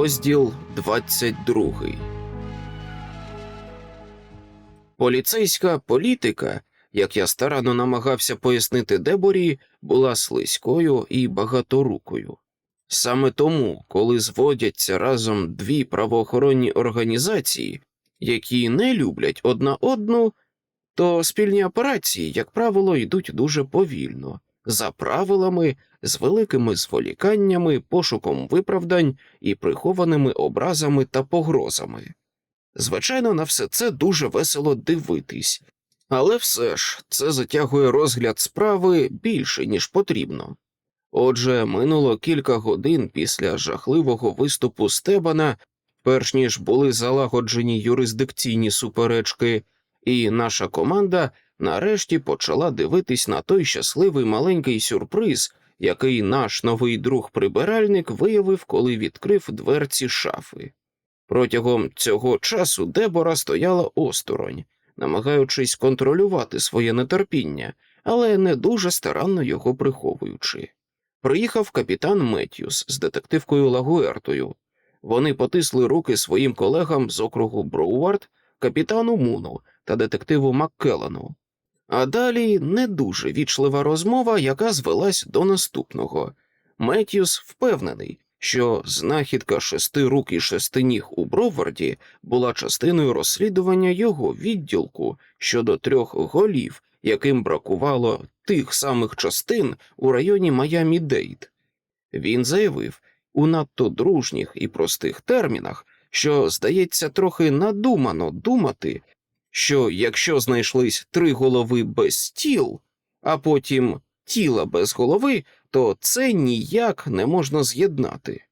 Розділ 22 Поліцейська політика, як я старанно намагався пояснити Деборі, була слизькою і багаторукою. Саме тому, коли зводяться разом дві правоохоронні організації, які не люблять одна одну, то спільні операції, як правило, йдуть дуже повільно, за правилами, з великими зволіканнями, пошуком виправдань і прихованими образами та погрозами. Звичайно, на все це дуже весело дивитись, але все ж це затягує розгляд справи більше, ніж потрібно. Отже, минуло кілька годин після жахливого виступу Стебана, перш ніж були залагоджені юрисдикційні суперечки, і наша команда нарешті почала дивитись на той щасливий маленький сюрприз, який наш новий друг прибиральник виявив, коли відкрив дверці шафи. Протягом цього часу Дебора стояла осторонь, намагаючись контролювати своє нетерпіння, але не дуже старанно його приховуючи. Приїхав капітан Меттьюс з детективкою Лагуертою. Вони потисли руки своїм колегам з округу Броувард, капітану Муну та детективу Маккелану. А далі не дуже вічлива розмова, яка звелась до наступного. Меттьюс впевнений, що знахідка шести рук і шести ніг у Броварді була частиною розслідування його відділку щодо трьох голів, яким бракувало тих самих частин у районі Майамі Дейт. Він заявив у надто дружніх і простих термінах, що, здається, трохи надумано думати, що якщо знайшлись три голови без тіл, а потім тіла без голови, то це ніяк не можна з'єднати.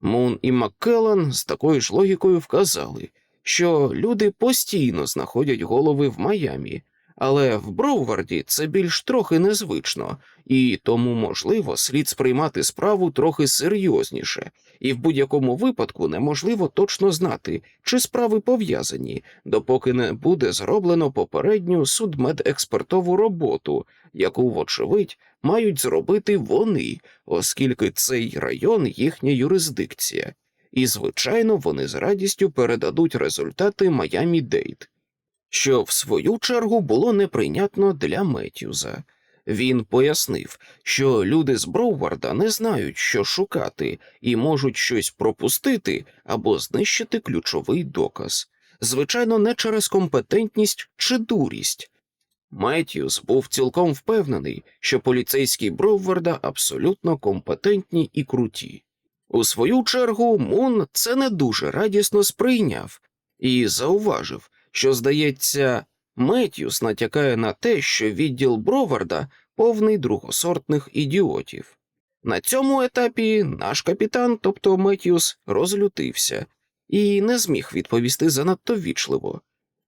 Мун і Маккеллан з такою ж логікою вказали, що люди постійно знаходять голови в Майамі, але в Броуварді це більш трохи незвично, і тому, можливо, слід сприймати справу трохи серйозніше, і в будь-якому випадку неможливо точно знати, чи справи пов'язані, допоки не буде зроблено попередню судмедекспертову роботу, яку, вочевидь, мають зробити вони, оскільки цей район їхня юрисдикція, і, звичайно, вони з радістю передадуть результати Майамі Дейт, що в свою чергу було неприйнятно для Меттюза. Він пояснив, що люди з Броуварда не знають, що шукати, і можуть щось пропустити або знищити ключовий доказ. Звичайно, не через компетентність чи дурість. Меттьюс був цілком впевнений, що поліцейські Броуварда абсолютно компетентні і круті. У свою чергу, Мун це не дуже радісно сприйняв і зауважив, що, здається, Меттьюс натякає на те, що відділ Броварда повний другосортних ідіотів. На цьому етапі наш капітан, тобто Меттьюс, розлютився і не зміг відповісти занадто вічливо.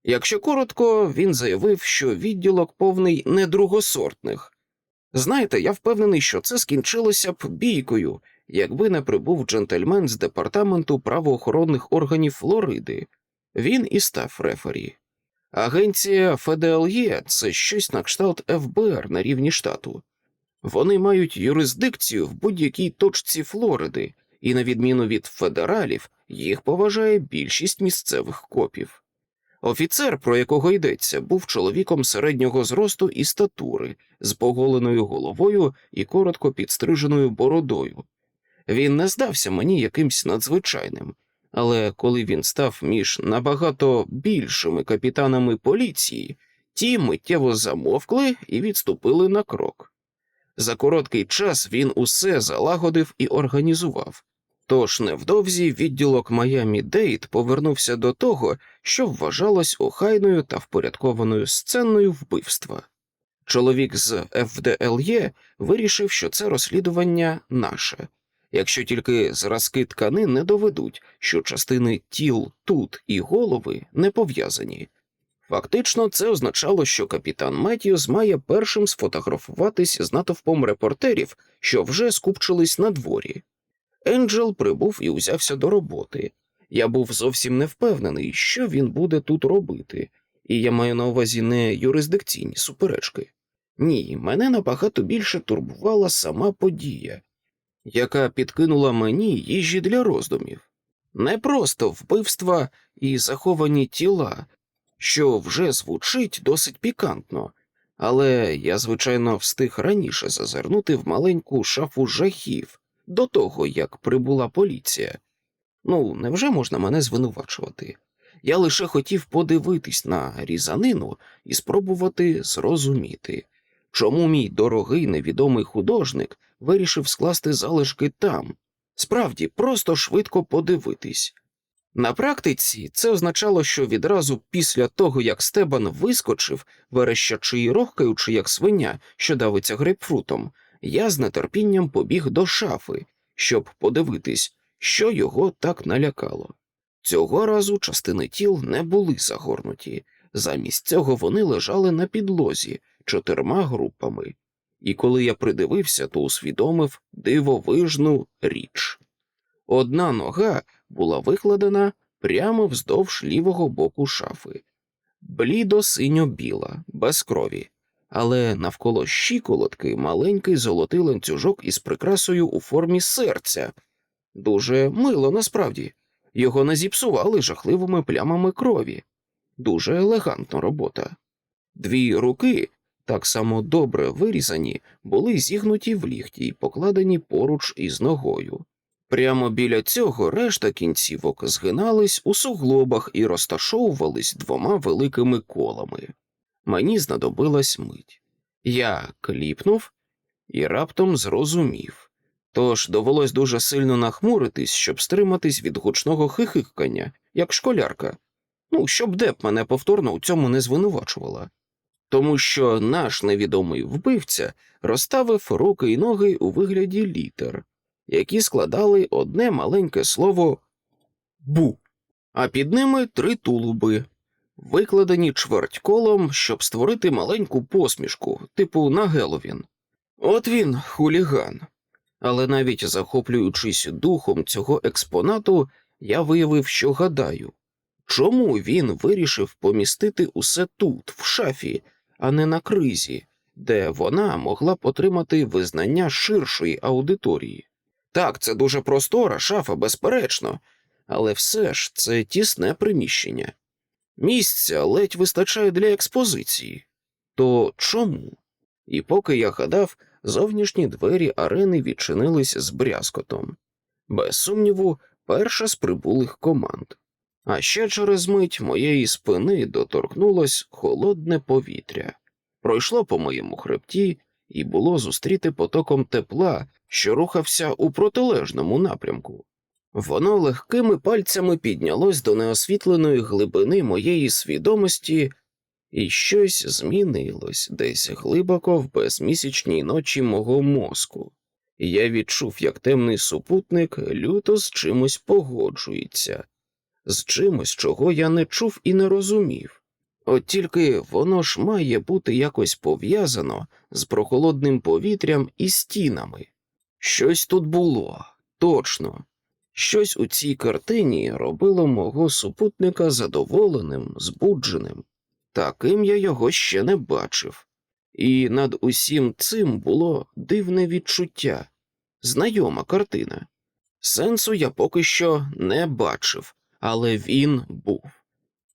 Якщо коротко, він заявив, що відділок повний недругосортних. Знаєте, я впевнений, що це скінчилося б бійкою, якби не прибув джентльмен з департаменту правоохоронних органів Флориди. Він і став рефері. Агенція ФДЛЄ – це щось на кшталт ФБР на рівні штату. Вони мають юрисдикцію в будь-якій точці Флориди, і, на відміну від федералів, їх поважає більшість місцевих копів. Офіцер, про якого йдеться, був чоловіком середнього зросту і статури, з поголеною головою і коротко підстриженою бородою. Він не здався мені якимсь надзвичайним, але коли він став між набагато більшими капітанами поліції, ті миттєво замовкли і відступили на крок. За короткий час він усе залагодив і організував. Тож невдовзі відділок Майамі Дейт повернувся до того, що вважалось охайною та впорядкованою сценою вбивства. Чоловік з ФДЛЄ вирішив, що це розслідування наше, якщо тільки зразки тканин не доведуть, що частини тіл тут і голови не пов'язані. Фактично, це означало, що капітан Меттіус має першим сфотографуватись з натовпом репортерів, що вже скупчились на дворі. Енджел прибув і узявся до роботи. Я був зовсім не впевнений, що він буде тут робити, і я маю на увазі не юрисдикційні суперечки. Ні, мене набагато більше турбувала сама подія, яка підкинула мені їжі для роздумів. Не просто вбивства і заховані тіла, що вже звучить досить пікантно, але я, звичайно, встиг раніше зазирнути в маленьку шафу жахів до того, як прибула поліція. Ну, невже можна мене звинувачувати? Я лише хотів подивитись на різанину і спробувати зрозуміти, чому мій дорогий невідомий художник вирішив скласти залишки там. Справді, просто швидко подивитись. На практиці це означало, що відразу після того, як Стебан вискочив, верещачи і рохкаючи, як свиня, що давиться грейпфрутом, я з нетерпінням побіг до шафи, щоб подивитись, що його так налякало. Цього разу частини тіл не були загорнуті, замість цього вони лежали на підлозі чотирма групами, і коли я придивився, то усвідомив дивовижну річ. Одна нога була викладена прямо вздовж лівого боку шафи, блідо синьо-біла, без крові, але навколо щиколотки маленький золотий ланцюжок із прикрасою у формі серця. Дуже мило насправді. Його не зіпсували жахливими плямами крові. Дуже елегантна робота. Дві руки, так само добре вирізані, були зігнуті в ліхті й покладені поруч із ногою. Прямо біля цього решта кінцівок згинались у суглобах і розташовувались двома великими колами. Мені знадобилась мить. Я кліпнув і раптом зрозумів. Тож довелось дуже сильно нахмуритись, щоб стриматись від гучного хихикання, як школярка. Ну, щоб деп мене повторно у цьому не звинувачувала. Тому що наш невідомий вбивця розставив руки й ноги у вигляді літер, які складали одне маленьке слово бу, а під ними три тулуби, викладені чверть колом, щоб створити маленьку посмішку, типу на Геловін. От він, хуліган. Але навіть захоплюючись духом цього експонату, я виявив, що гадаю, чому він вирішив помістити усе тут, в шафі, а не на кризі, де вона могла б отримати визнання ширшої аудиторії. Так, це дуже простора шафа, безперечно, але все ж це тісне приміщення. Місця ледь вистачає для експозиції. То чому? І поки я гадав, зовнішні двері арени відчинились з брязкотом. Без сумніву, перша з прибулих команд. А ще через мить моєї спини доторкнулось холодне повітря, пройшло по моєму хребті і було зустріти потоком тепла, що рухався у протилежному напрямку. Воно легкими пальцями піднялось до неосвітленої глибини моєї свідомості і щось змінилось десь глибоко в безмісячній ночі мого мозку, я відчув, як темний супутник люто з чимось погоджується, з чимось, чого я не чув і не розумів. От тільки воно ж має бути якось пов'язано з прохолодним повітрям і стінами. Щось тут було, точно. Щось у цій картині робило мого супутника задоволеним, збудженим. Таким я його ще не бачив, і над усім цим було дивне відчуття, знайома картина. Сенсу я поки що не бачив, але він був.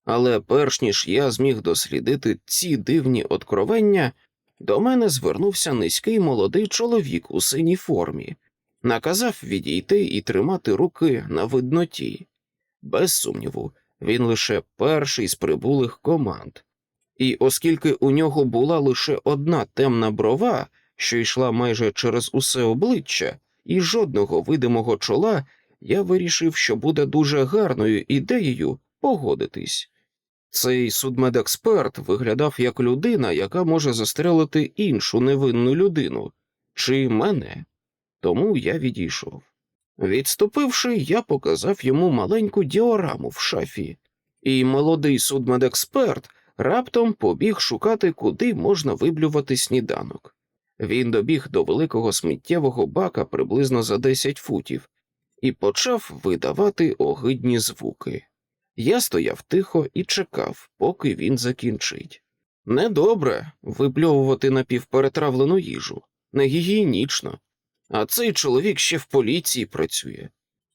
Але перш ніж я зміг дослідити ці дивні откровення, до мене звернувся низький молодий чоловік у синій формі, наказав відійти і тримати руки на видноті. Без сумніву, він лише перший з прибулих команд і оскільки у нього була лише одна темна брова, що йшла майже через усе обличчя, і жодного видимого чола, я вирішив, що буде дуже гарною ідеєю погодитись. Цей судмедексперт виглядав як людина, яка може застрелити іншу невинну людину, чи мене, тому я відійшов. Відступивши, я показав йому маленьку діораму в шафі, і молодий судмедексперт раптом побіг шукати, куди можна виблювати сніданок. Він добіг до великого сміттєвого бака приблизно за 10 футів і почав видавати огидні звуки. Я стояв тихо і чекав, поки він закінчить. Недобре випльовувати напівперетравлену їжу, не гігієнічно, а цей чоловік ще в поліції працює.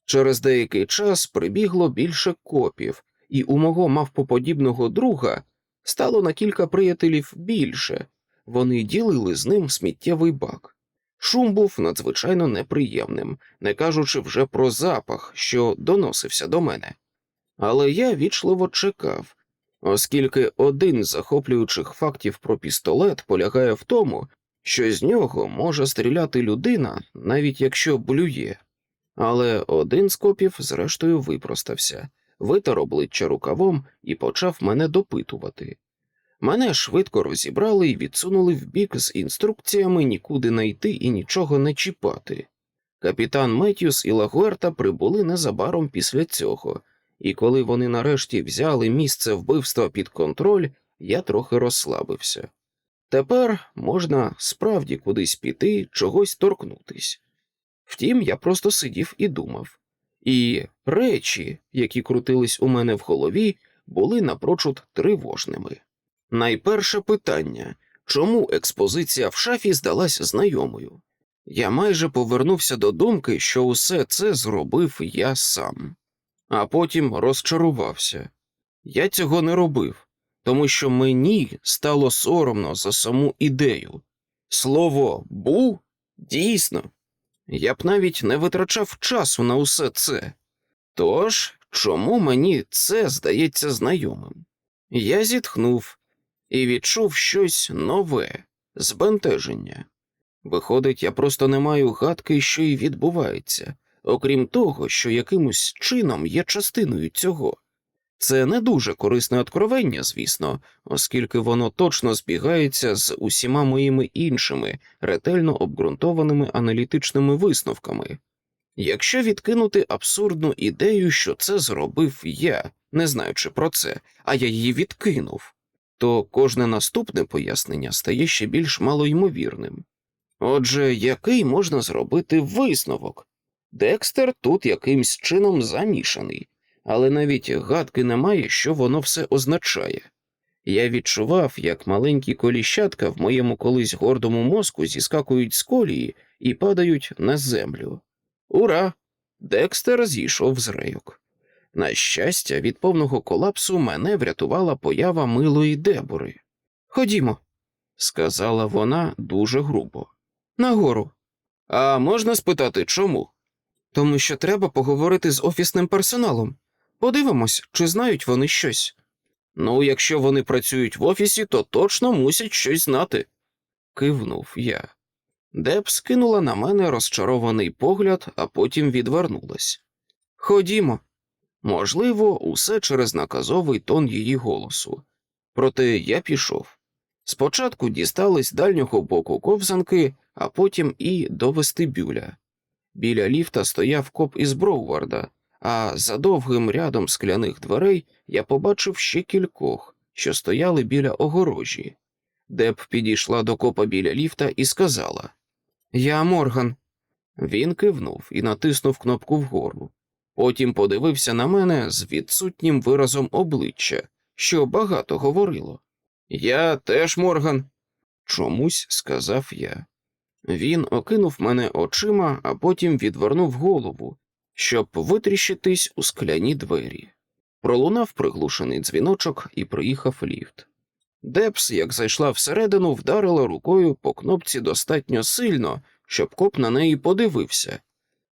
Через деякий час прибігло більше копів, і у мого мавпоподібного друга стало на кілька приятелів більше. Вони ділили з ним сміттєвий бак. Шум був надзвичайно неприємним, не кажучи вже про запах, що доносився до мене. Але я вічливо чекав, оскільки один з захоплюючих фактів про пістолет полягає в тому, що з нього може стріляти людина, навіть якщо блює. Але один з копів, зрештою, випростався, витер обличчя рукавом і почав мене допитувати. Мене швидко розібрали і відсунули вбік з інструкціями нікуди не йти і нічого не чіпати. Капітан Меттюс і Лагуерта прибули незабаром після цього, і коли вони нарешті взяли місце вбивства під контроль, я трохи розслабився. Тепер можна справді кудись піти, чогось торкнутись. Втім, я просто сидів і думав. І речі, які крутились у мене в голові, були напрочуд тривожними. Найперше питання чому експозиція в шафі здалась знайомою? Я майже повернувся до думки, що усе це зробив я сам, а потім розчарувався. Я цього не робив, тому що мені стало соромно за саму ідею. Слово бу дійсно. Я б навіть не витрачав часу на усе це. Тож, чому мені це здається знайомим? Я зітхнув і відчув щось нове, збентеження. Виходить, я просто не маю гадки, що й відбувається, окрім того, що якимось чином є частиною цього. Це не дуже корисне откровення, звісно, оскільки воно точно збігається з усіма моїми іншими ретельно обґрунтованими аналітичними висновками. Якщо відкинути абсурдну ідею, що це зробив я, не знаючи про це, а я її відкинув, то кожне наступне пояснення стає ще більш малоймовірним. Отже, який можна зробити висновок? Декстер тут якимсь чином замішаний, але навіть гадки немає, що воно все означає. Я відчував, як маленькі коліщатка в моєму колись гордому мозку зіскакують з колії і падають на землю. Ура! Декстер зійшов з рейок. На щастя, від повного колапсу мене врятувала поява милої дебори. Ходімо, сказала вона дуже грубо. Нагору. А можна спитати, чому? Тому що треба поговорити з офісним персоналом. Подивимось, чи знають вони щось. Ну, якщо вони працюють в офісі, то точно мусять щось знати. Кивнув я. Деб скинула на мене розчарований погляд, а потім відвернулась. Ходімо. Можливо, усе через наказовий тон її голосу. Проте я пішов. Спочатку дістались дальнього боку ковзанки, а потім і до вестибюля. Біля ліфта стояв коп із Броуварда, а за довгим рядом скляних дверей я побачив ще кількох, що стояли біля огорожі. Деб підійшла до копа біля ліфта і сказала Я Морган. Він кивнув і натиснув кнопку вгору. Потім подивився на мене з відсутнім виразом обличчя, що багато говорило. Я теж Морган. Чомусь сказав я. Він окинув мене очима, а потім відвернув голову, щоб витріщитись у скляні двері. Пролунав приглушений дзвіночок і приїхав ліфт. Депс, як зайшла всередину, вдарила рукою по кнопці достатньо сильно, щоб коп на неї подивився.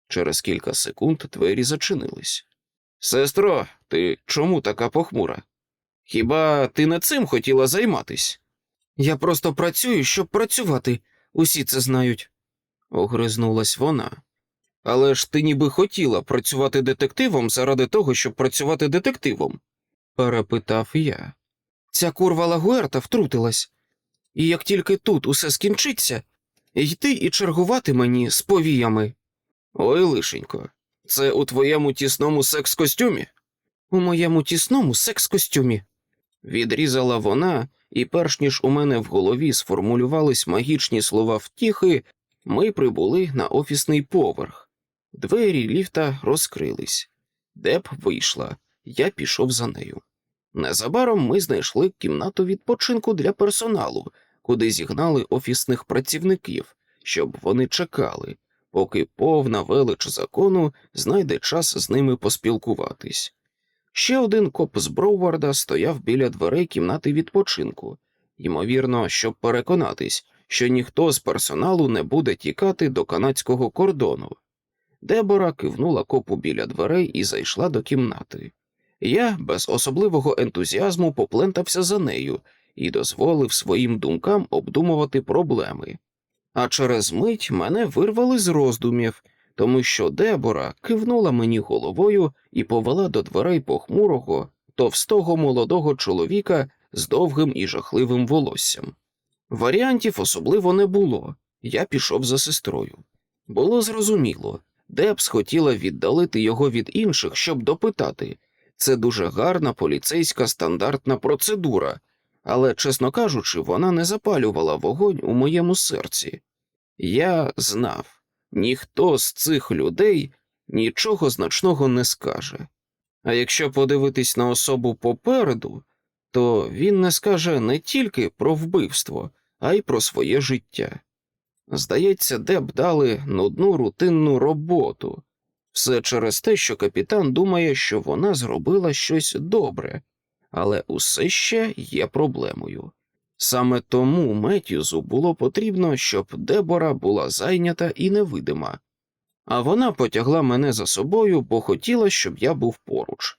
Через кілька секунд двері зачинились. Сестро, ти чому така похмура? Хіба ти не цим хотіла займатись? Я просто працюю, щоб працювати, усі це знають, огризнулась вона. Але ж ти ніби хотіла працювати детективом заради того, щоб працювати детективом? перепитав я. Ця курва Лагуерта втрутилась, і як тільки тут усе скінчиться, йти і чергувати мені з повіями. Ой, лишенько, це у твоєму тісному секс-костюмі? У моєму тісному секс-костюмі. Відрізала вона, і перш ніж у мене в голові сформулювались магічні слова втіхи, ми прибули на офісний поверх. Двері ліфта розкрились. Деп вийшла, я пішов за нею. Незабаром ми знайшли кімнату відпочинку для персоналу, куди зігнали офісних працівників, щоб вони чекали, поки повна велич закону знайде час з ними поспілкуватись. Ще один коп з Броуварда стояв біля дверей кімнати відпочинку, ймовірно, щоб переконатись, що ніхто з персоналу не буде тікати до канадського кордону. Дебора кивнула копу біля дверей і зайшла до кімнати. Я без особливого ентузіазму поплентався за нею і дозволив своїм думкам обдумувати проблеми. А через мить мене вирвали з роздумів, тому що Дебора кивнула мені головою і повела до дверей похмурого, товстого молодого чоловіка з довгим і жахливим волоссям. Варіантів особливо не було. Я пішов за сестрою. Було зрозуміло, Дебс хотіла віддалити його від інших, щоб допитати. Це дуже гарна поліцейська стандартна процедура, але, чесно кажучи, вона не запалювала вогонь у моєму серці. Я знав, ніхто з цих людей нічого значного не скаже. А якщо подивитись на особу попереду, то він не скаже не тільки про вбивство, а й про своє життя. Здається, Деб дали нудну рутинну роботу, все через те, що капітан думає, що вона зробила щось добре, але усе ще є проблемою. Саме тому Меттюзу було потрібно, щоб Дебора була зайнята і невидима, а вона потягла мене за собою, бо хотіла, щоб я був поруч.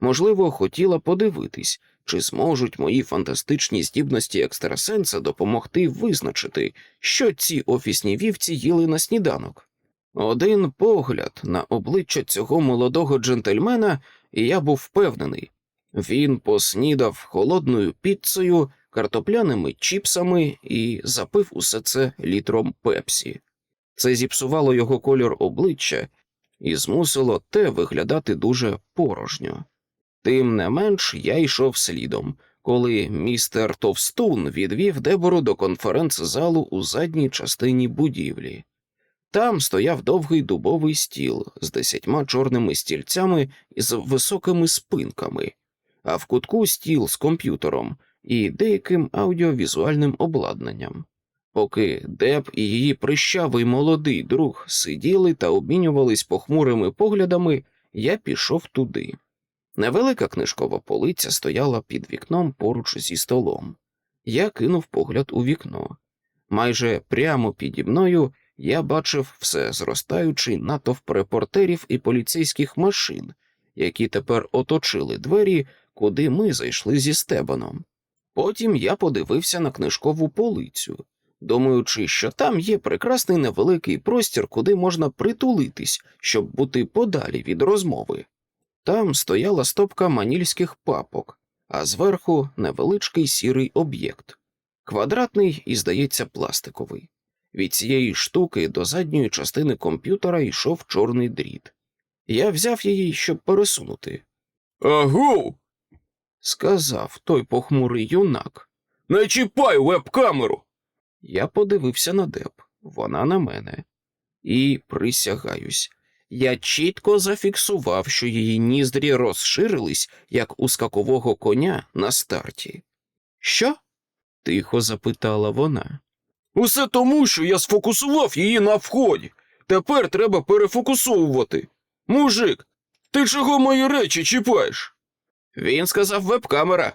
Можливо, хотіла подивитись, чи зможуть мої фантастичні здібності екстрасенса допомогти визначити, що ці офісні вівці їли на сніданок. Один погляд на обличчя цього молодого джентльмена, і я був впевнений він поснідав холодною піцею, картопляними чіпсами і запив усе це літром пепсі. Це зіпсувало його кольор обличчя і змусило те виглядати дуже порожньо. Тим не менш я йшов слідом, коли містер Товстун відвів Дебору до конференц-залу у задній частині будівлі. Там стояв довгий дубовий стіл з десятьма чорними стільцями і з високими спинками, а в кутку стіл з комп'ютером і деяким аудіовізуальним обладнанням. Поки Деб і її прищавий молодий друг сиділи та обмінювались похмурими поглядами, я пішов туди. Невелика книжкова полиця стояла під вікном поруч зі столом. Я кинув погляд у вікно. Майже прямо піді мною я бачив все зростаючий натовп репортерів і поліцейських машин, які тепер оточили двері, куди ми зайшли зі стебаном. Потім я подивився на книжкову полицю, думаючи, що там є прекрасний невеликий простір, куди можна притулитись, щоб бути подалі від розмови. Там стояла стопка манільських папок, а зверху невеличкий сірий об'єкт, квадратний і, здається, пластиковий. Від цієї штуки до задньої частини комп'ютера йшов чорний дріт. Я взяв її, щоб пересунути. Агу, Сказав той похмурий юнак. не чіпай веб-камеру. Я подивився на Деб, вона на мене. І присягаюсь. Я чітко зафіксував, що її ніздрі розширились, як у скакового коня на старті. Що? тихо запитала вона. Усе тому, що я сфокусував її на вході. Тепер треба перефокусовувати. Мужик, ти чого мої речі чіпаєш? Він сказав веб-камера,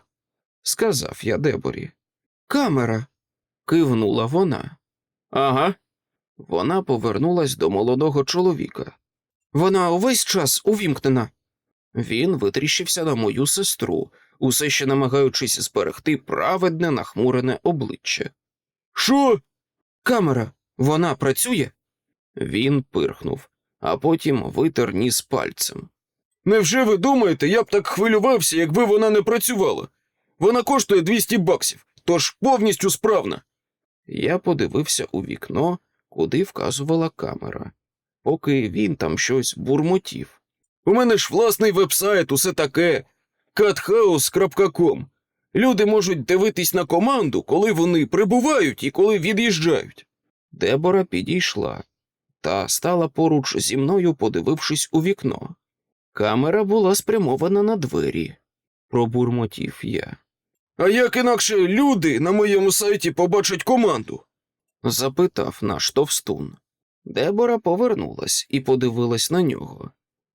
сказав я Деборі. Камера. кивнула вона. Ага. Вона повернулась до молодого чоловіка. Вона увесь час увімкнена. Він витріщився на мою сестру, усе ще намагаючись зберегти праведне нахмурене обличчя. Що? Камера, вона працює? Він пирхнув, а потім витер ніс пальцем. Невже ви думаєте, я б так хвилювався, якби вона не працювала? Вона коштує 200 баксів, тож повністю справна. Я подивився у вікно, куди вказувала камера, поки він там щось бурмотів. У мене ж власний вебсайт, усе таке. cathouse.com. Люди можуть дивитись на команду, коли вони прибувають і коли від'їжджають. Дебора підійшла та стала поруч зі мною, подивившись у вікно. Камера була спрямована на двері, пробурмотів я. А як інакше люди на моєму сайті побачать команду? Запитав наш товстун. Дебора повернулась і подивилась на нього.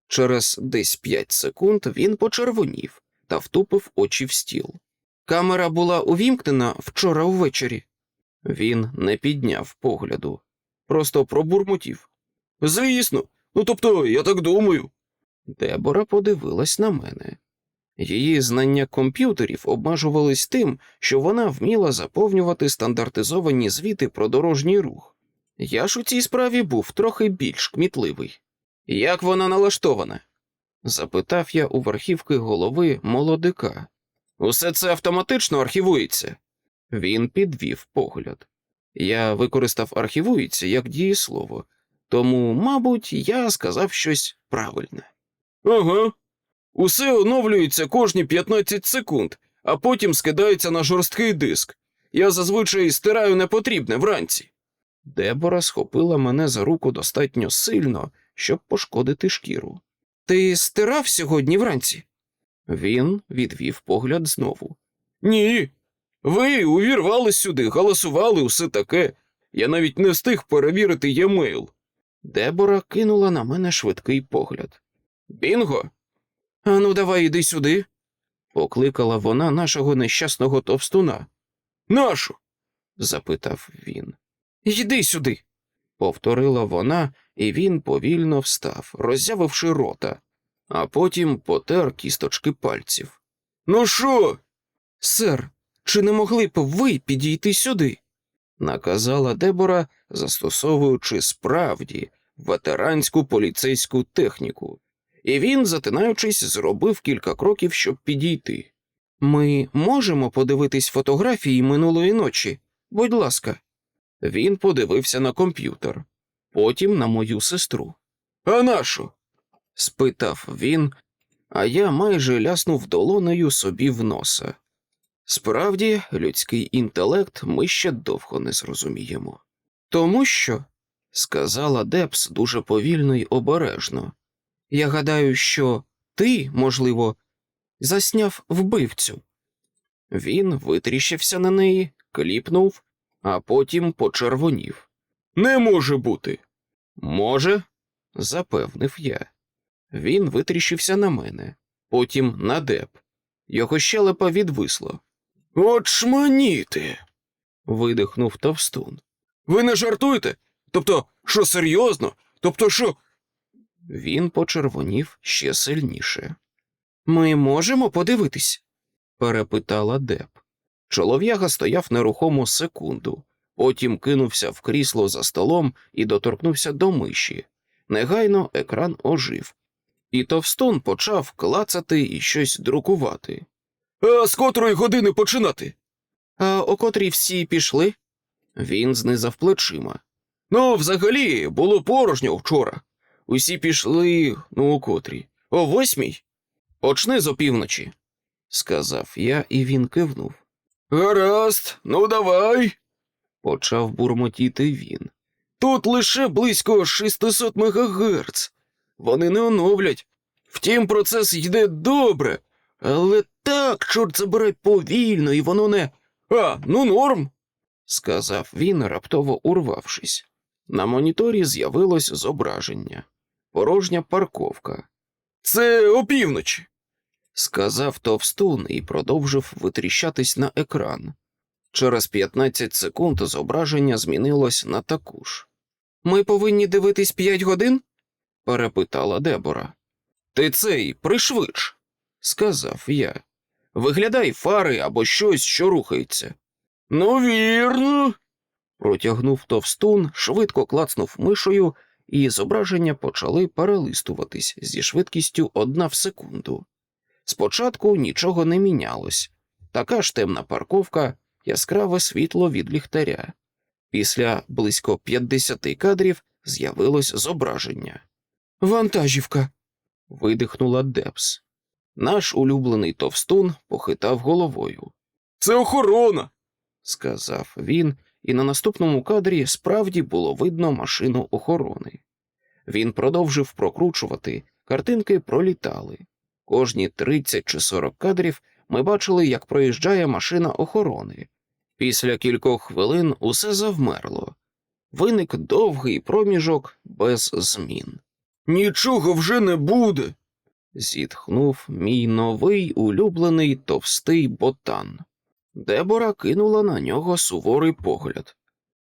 Через десь п'ять секунд він почервонів та втупив очі в стіл. Камера була увімкнена вчора ввечері. Він не підняв погляду, просто пробурмотів. Звісно, ну тобто, я так думаю. Дебора подивилась на мене. Її знання комп'ютерів обмежувались тим, що вона вміла заповнювати стандартизовані звіти про дорожній рух. Я ж у цій справі був трохи більш кмітливий. Як вона налаштована? запитав я у верхівки голови молодика. Усе це автоматично архівується. Він підвів погляд. Я використав архівується як дієслово, тому, мабуть, я сказав щось правильне. Ага. Усе оновлюється кожні 15 секунд, а потім скидається на жорсткий диск. Я зазвичай стираю непотрібне вранці. Дебора схопила мене за руку достатньо сильно, щоб пошкодити шкіру. Ти стирав сьогодні вранці? Він відвів погляд знову. Ні. Ви увірвались сюди, голосували, усе таке. Я навіть не встиг перевірити e-mail. Дебора кинула на мене швидкий погляд. Бінго? Ану, давай іди сюди. покликала вона нашого нещасного товстуна. Нашу. запитав він. Йди сюди, повторила вона, і він повільно встав, роззявивши рота, а потім потер кісточки пальців. Ну що? Сер, чи не могли б ви підійти сюди? наказала Дебора, застосовуючи справді ветеранську поліцейську техніку, і він, затинаючись, зробив кілька кроків, щоб підійти. Ми можемо подивитись фотографії минулої ночі, будь ласка. Він подивився на комп'ютер, потім на мою сестру. А нашу? спитав він, а я майже ляснув долонею собі в носа. Справді, людський інтелект ми ще довго не зрозуміємо. Тому що, сказала Депс дуже повільно й обережно, я гадаю, що ти, можливо, засняв вбивцю. Він витріщився на неї, кліпнув, а потім почервонів. Не може бути. Може, запевнив я. Він витріщився на мене, потім на Деп. Його щелепа відвисла. От шманіти. Видихнув товстун. Ви не жартуєте? Тобто, що серйозно? Тобто, що. Він почервонів ще сильніше. Ми можемо подивитись? перепитала Деп. Чолов'яга стояв нерухомо секунду, потім кинувся в крісло за столом і доторкнувся до миші. Негайно екран ожив, і товстун почав клацати і щось друкувати. А з котрої години починати? А о котрій всі пішли? Він знизав плечима. Ну, взагалі, було порожньо вчора. Усі пішли, ну, о котрій. О восьмій? Почни з опівночі, сказав я, і він кивнув. Гаразд, ну давай. Почав бурмотіти він. Тут лише близько 600 МГц. Вони не оновлять. Втім, процес йде добре, але так, чорт забирай, повільно, і воно не. А, ну норм. сказав він, раптово урвавшись. На моніторі з'явилось зображення. Порожня парковка. Це опівночі. сказав товстун і продовжив витріщатись на екран. Через 15 секунд зображення змінилось на таку ж. Ми повинні дивитись п'ять годин? перепитала Дебора. Ти цей пришвидш, сказав я. Виглядай фари або щось, що рухається. Ну, вірно. Протягнув товстун, швидко клацнув мишою, і зображення почали перелистуватись зі швидкістю одна в секунду. Спочатку нічого не мінялось, така ж темна парковка, яскраве світло від ліхтаря. Після близько 50 кадрів з'явилось зображення. Вантажівка. видихнула Депс. Наш улюблений товстун похитав головою. Це охорона. сказав він, і на наступному кадрі справді було видно машину охорони. Він продовжив прокручувати, картинки пролітали. Кожні 30 чи 40 кадрів ми бачили, як проїжджає машина охорони. Після кількох хвилин усе завмерло. виник довгий проміжок без змін. Нічого вже не буде. Зітхнув мій новий улюблений товстий ботан. Дебора кинула на нього суворий погляд.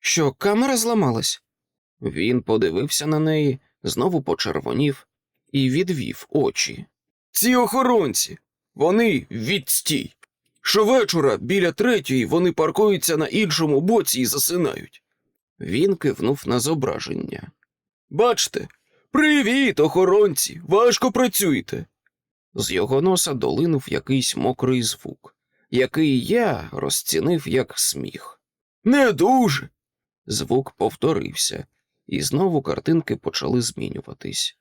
Що, камера зламалась? Він подивився на неї, знову почервонів і відвів очі. Ці охоронці, вони відстій. Щовечора біля третьої вони паркуються на іншому боці і засинають. Він кивнув на зображення. Бачите? Привіт, охоронці! Важко працюєте. З його носа долинув якийсь мокрий звук, який я розцінив як сміх. Не дуже. Звук повторився, і знову картинки почали змінюватись.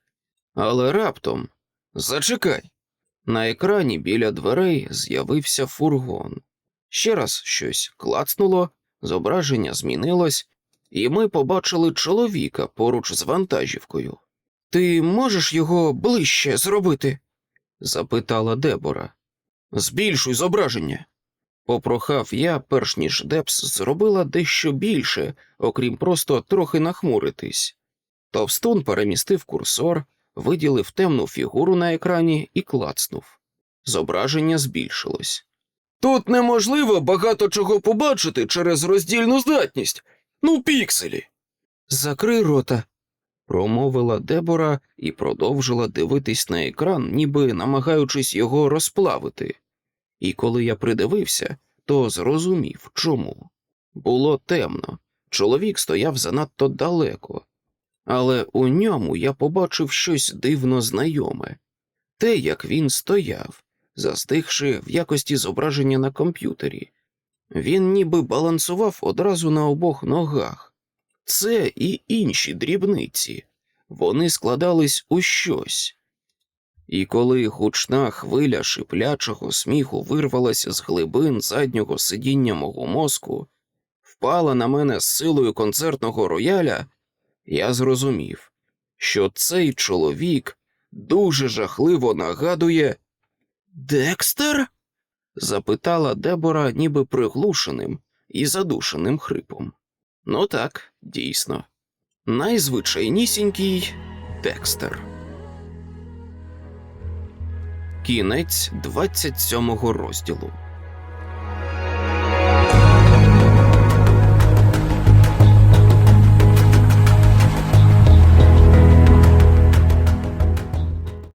Але раптом зачекай. На екрані біля дверей з'явився фургон. Ще раз щось клацнуло, зображення змінилось, і ми побачили чоловіка поруч з вантажівкою. Ти можеш його ближче зробити? запитала Дебора. Збільшуй зображення. Попрохав я, перш ніж Депс зробила дещо більше, окрім просто трохи нахмуритись. Товстун перемістив курсор, виділив темну фігуру на екрані і клацнув. Зображення збільшилось. Тут неможливо багато чого побачити через роздільну здатність. Ну, пікселі. Закрий рота, промовила Дебора і продовжила дивитись на екран, ніби намагаючись його розплавити. І коли я придивився, то зрозумів, чому. Було темно, чоловік стояв занадто далеко, але у ньому я побачив щось дивно знайоме те, як він стояв, застигши в якості зображення на комп'ютері. Він ніби балансував одразу на обох ногах. Це і інші дрібниці, вони складались у щось. І коли гучна хвиля шиплячого сміху вирвалася з глибин заднього сидіння мого мозку, впала на мене з силою концертного рояля, я зрозумів, що цей чоловік дуже жахливо нагадує Декстер? запитала Дебора ніби приглушеним і задушеним хрипом. Ну так, дійсно. Найзвичайнісінький Декстер. Кінець 27 розділу.